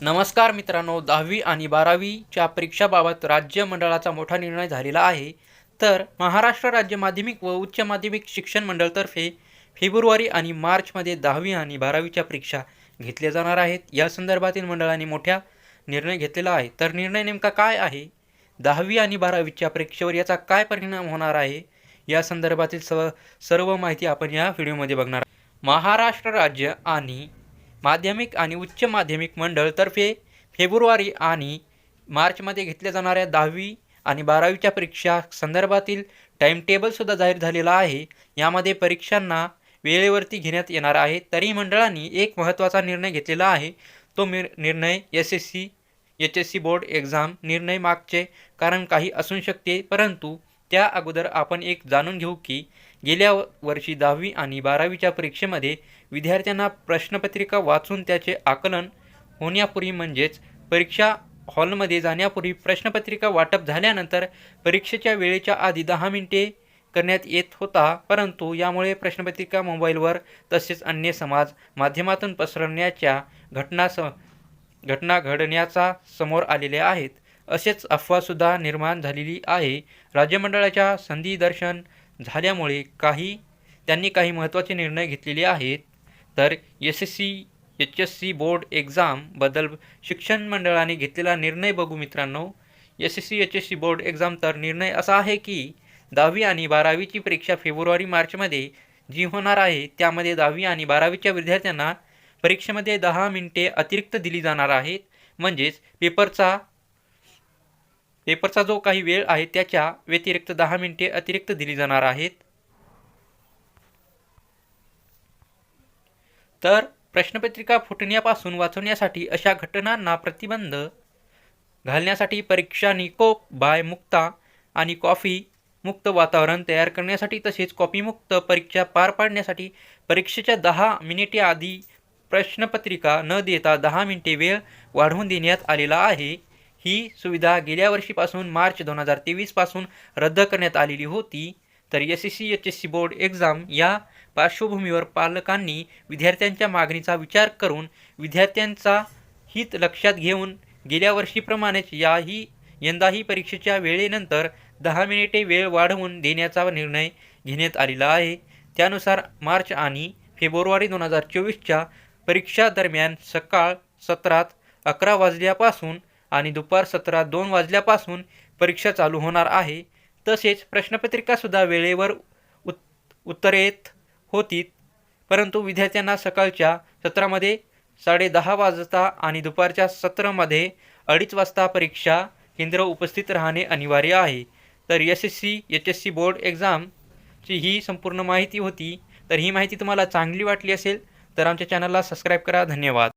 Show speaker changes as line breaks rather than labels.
नमस्कार मित्रांनो दहावी आणि बारावीच्या परीक्षाबाबत राज्य मंडळाचा मोठा निर्णय झालेला आहे. तर महाराष्ट्र राज्य माध्यमिक व उच्च माध्यमिक शिक्षण मंडळतर्फे फेब्रुवारी आणि मार्चमध्ये दहावी आणि बारावीच्या परीक्षा घेतल्या जाणार आहेत. या संदर्भातील मंडळाने मोठ्या निर्णय घेतलेला आहे. तर निर्णय नेमका काय आहे? दहावी आणि बारावीच्या परीक्षेवर याचा काय परिणाम होणार आहे? या संदर्भातील सर्व सर्व माहिती आपण या व्हिडिओमध्ये बघणार महाराष्ट्र राज्य आणि माध्यमिक आणि उच्च माध्यमिक मंडळतर्फे फेब्रुवारी आणि मार्चमध्ये घेतल्या जाणाऱ्या दहावी आणि बारावीच्या परीक्षा संदर्भातील टाईमटेबलसुद्धा जाहीर झालेला आहे. यामध्ये परीक्षांना वेळेवरती घेण्यात येणार आहे. तरी मंडळांनी एक महत्त्वाचा निर्णय घेतलेला आहे. तो मिर निर्णय S S C H S C board exam निर्णय मागचे कारण काही असू शकते. परंतु त्या अगोदर आपण एक जाणून घेऊ की गेल्या वर्षी दहावी आणि बारावीच्या परीक्षेमध्ये विद्यार्थ्यांना प्रश्नपत्रिका वाचून त्याचे आकलन होण्यापूर्वी म्हणजेच परीक्षा हॉलमध्ये जाण्यापूर्वी प्रश्नपत्रिका वाटप झाल्यानंतर परीक्षेच्या वेळेच्या आधी दहा मिनिटे करण्यात येत होता. परंतु यामुळे प्रश्नपत्रिका मोबाईलवर तसेच अन्य समाज माध्यमातून पसरवण्याच्या घटना स घटना घडण्याचा समोर आलेल्या आहेत. असेच अफवासुद्धा निर्माण झालेली आहे. राज्यमंडळाच्या संधी दर्शन झाल्यामुळे काही त्यांनी काही महत्त्वाचे निर्णय घेतलेले आहेत. तर S S C H S C board एक्झामबद्दल शिक्षण मंडळाने घेतलेला निर्णय बघू मित्रांनो. S S C H S C board exam तर निर्णय असा आहे की दहावी आणि बारावीची परीक्षा फेब्रुवारी मार्चमध्ये जी होणार आहे त्यामध्ये दहावी आणि बारावीच्या विद्यार्थ्यांना परीक्षेमध्ये दहा मिनिटे अतिरिक्त दिली जाणार आहेत. म्हणजेच पेपरचा पेपरचा जो काही वेळ आहे त्याच्या व्यतिरिक्त दहा मिनिटे अतिरिक्त दिली जाणार आहेत. तर प्रश्नपत्रिका फुटण्यापासून वाचवण्यासाठी अशा घटनांना प्रतिबंध घालण्यासाठी परीक्षा निकोप बाय मुक्ता आणि कॉफी मुक्त वातावरण तयार करण्यासाठी तसेच कॉपीमुक्त परीक्षा पार पाडण्यासाठी परीक्षेच्या दहा मिनिटे आधी प्रश्नपत्रिका न देता दहा मिनिटे वेळ वाढवून देण्यात आलेला आहे. ही सुविधा गेल्या वर्षीपासून मार्च दोन हजार तेवीसपासून रद्द करण्यात आलेली होती. तर S S C H S C board exam या पार्श्वभूमीवर पालकांनी विद्यार्थ्यांच्या मागणीचा विचार करून विद्यार्थ्यांचा हित लक्षात घेऊन गेल्या वर्षीप्रमाणेच याही यंदाही परीक्षेच्या वेळेनंतर दहा मिनिटे वेळ वाढवून देण्याचा निर्णय घेण्यात आलेला आहे. त्यानुसार मार्च आणि फेब्रुवारी दोन हजार चोवीसच्या परीक्षा दरम्यान सकाळ सत्रात अकरा वाजल्यापासून आणि दुपार सत्रात दोन वाजल्यापासून परीक्षा चालू होणार आहे. तसेच प्रश्नपत्रिकासुद्धा वेळेवर उत उत्तरेत होती. परंतु विद्यार्थ्यांना सकाळच्या सत्रामध्ये साडेदहा वाजता आणि दुपारच्या सत्रामध्ये अडीच वाजता परीक्षा केंद्र उपस्थित राहणे अनिवार्य आहे. तर S S C H S C board एक्झामची ही संपूर्ण माहिती होती. तर ही माहिती तुम्हाला चांगली वाटली असेल तर आमच्या चॅनलला सबस्क्राईब करा. धन्यवाद.